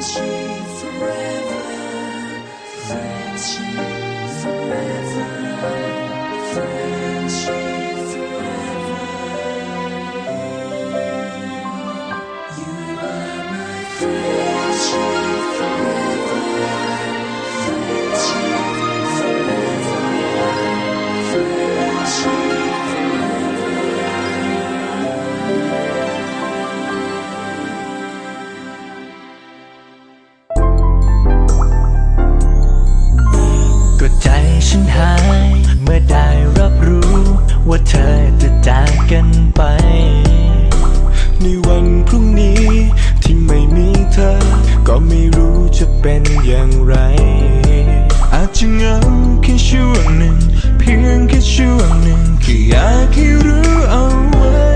Friendship forever, friendship forever, friendship. อยากให้รู้เอาไว้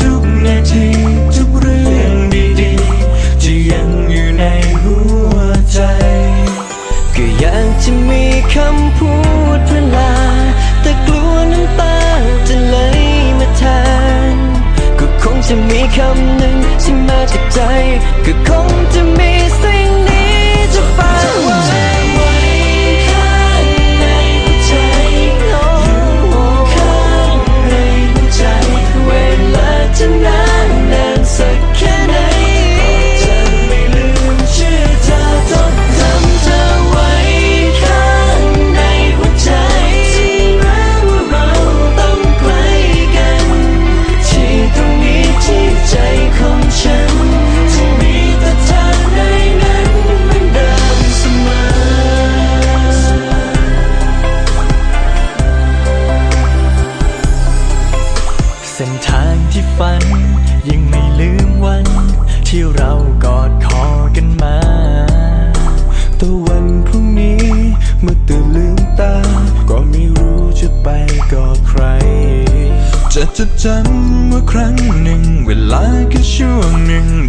ทุกๆนาทีทุกเรื่องดีๆจะยังอยู่ในหัวใจ ก็อยากจะมีคำพูดเวลา แต่กลัวน้ำตาจะไหลมาแทนก็คงจะมีคำหนึ่งที่มาจากใจก็คง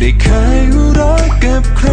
ได้เคยรักกับใคร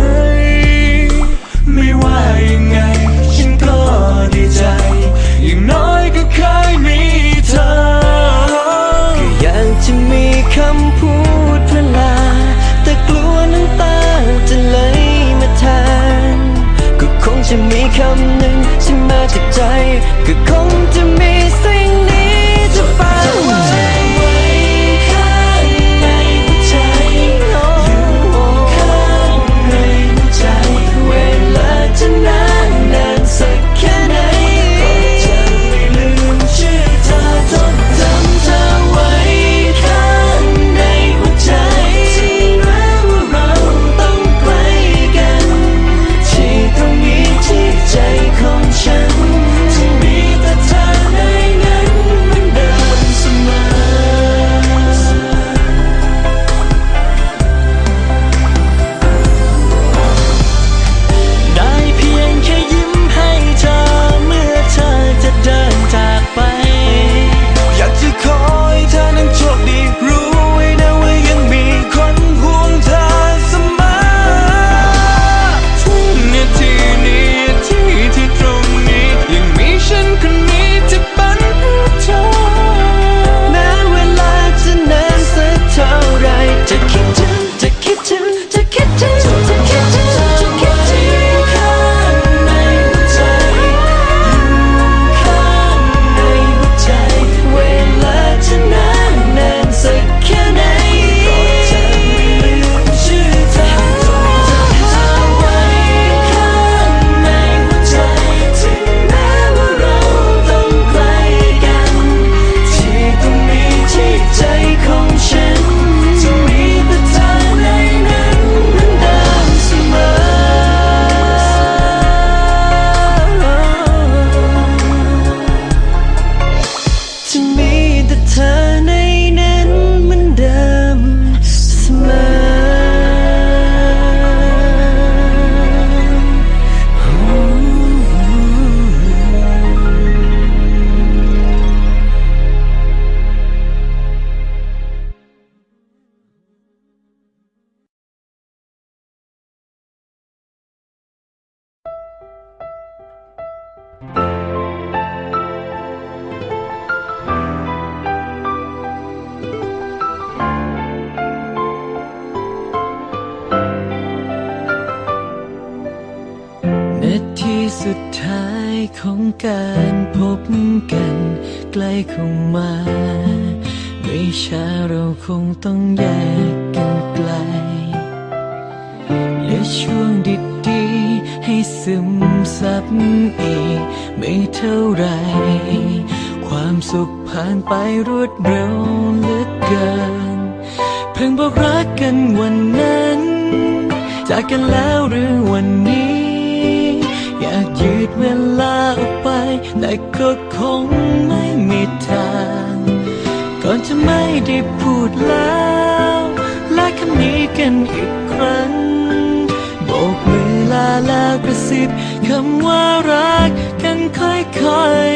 ล้เข้ามา ไม่ช้าเราคงต้องแยกกันไกลเหลือช่วงดีๆให้ซึมซับอีก ไม่เท่าไร ความสุขผ่านไปรวดเร็วเหลือเกิน เพิ่งบอกรักกันวันนั้น จากกันแล้วหรือวันนี้ อยากยืดเวลาออกไปแต่ก็ คงไม่มีทางก่อนจะไม่ได้พูดแล้วและคำนี้กันอีกครั้งโบกมือลาแล้วกระซิบคำว่ารักกันค่อย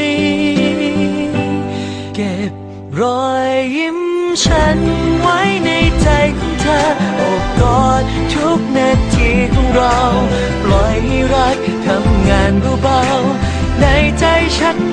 ๆ เก็บรอยยิ้มฉันไว้ในใจของเธอโอบกอดทุกนาทีของเรา ปล่อยให้รักทำงานเบาๆในใจฉัน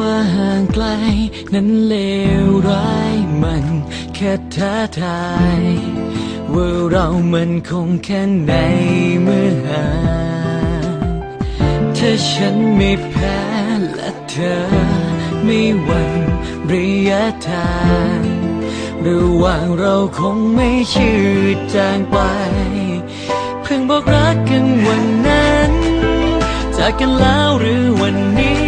ว่าห่างไกล นั้นเลวร้ายมันแค่ท้าทายว่าเรามันคงแค่ไหนเมื่อห่างถ้าฉันไม่แพ้และเธอไม่หวั่นระยะทางระหว่างเราคงไม่ชืดจางไป เพิ่งบอกรักกันวันนั้น จากกันแล้วหรือวันนี้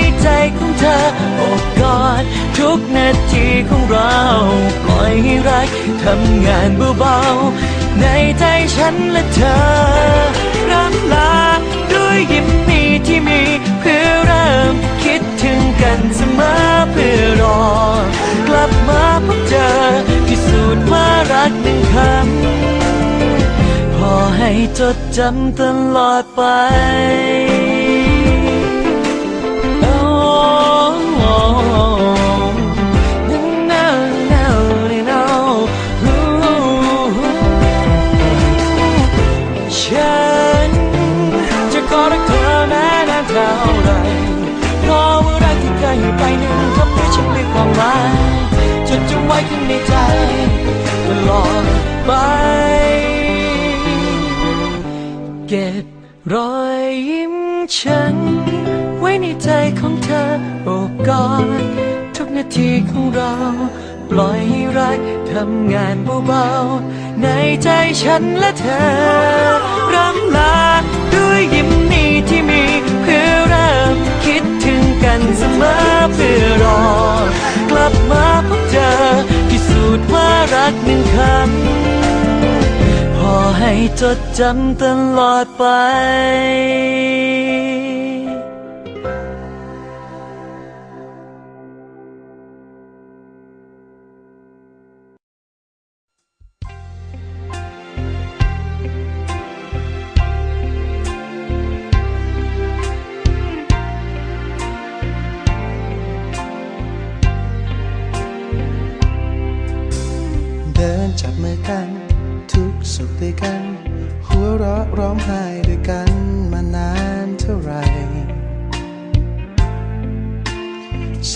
ใจของเธอโอบกอดทุกนาทีของเรา ปล่อยให้รักทำงานเบาๆในใจฉันและเธอรำลาด้วยยิ้มนี้ที่มีเพื่อเริ่มคิดถึงกันเสมอเพื่อรอกลับมาพบเจอพิสูจน์ว่ารักหนึ่งคำพอให้จดจำตลอดไป ไรเพราะว่ารักที่เคยให้ไปหนึ่งคำนี้ฉันมีความหมายจดจำไว้ข้างในใจตลอดไปเก็บรอยยิ้มฉัน ไว้ในใจของเธอ กอดทุกนาทีของเรา ปล่อยให้รักทำงานเบาๆในใจฉันและเธอรำลาด้วยยิ้มนี้ที่มี เพื่อเริ่มคิดถึงกันเสมอเพื่อรอ กลับมาพบเจอพิสูจน์ว่ารักหนึ่งคำพอให้จดจำตลอดไป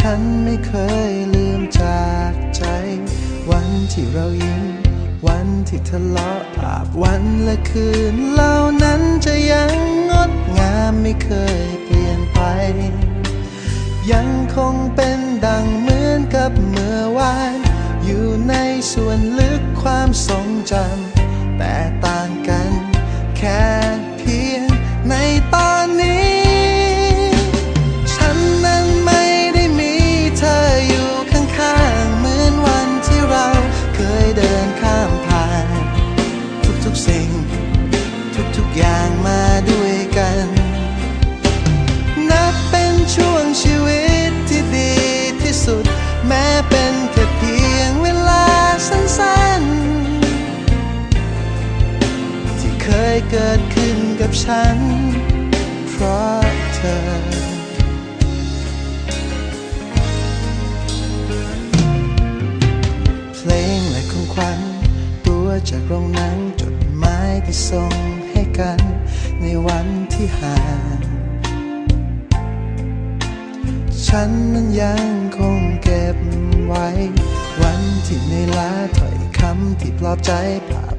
ฉันไม่เคยลืมจากใจ วันที่เรายิ้ม วันที่ทะเลาะอาบวันและคืนเหล่านั้นจะยังงดงามไม่เคยเปลี่ยนไป ยังคงเป็นดังเหมือนกับเมื่อวาน อยู่ในส่วนลึกความทรงจำ เกิดขึ้นกับฉัน เพราะเธอเพลงและของขวัญตัวจากโรงหนังจดหมายที่ส่งให้กัน ในวันที่ห่างฉันนั้นยังคงเก็บไว้ วันที่ในอยล้าถ้อยคำที่ปลอบใจภา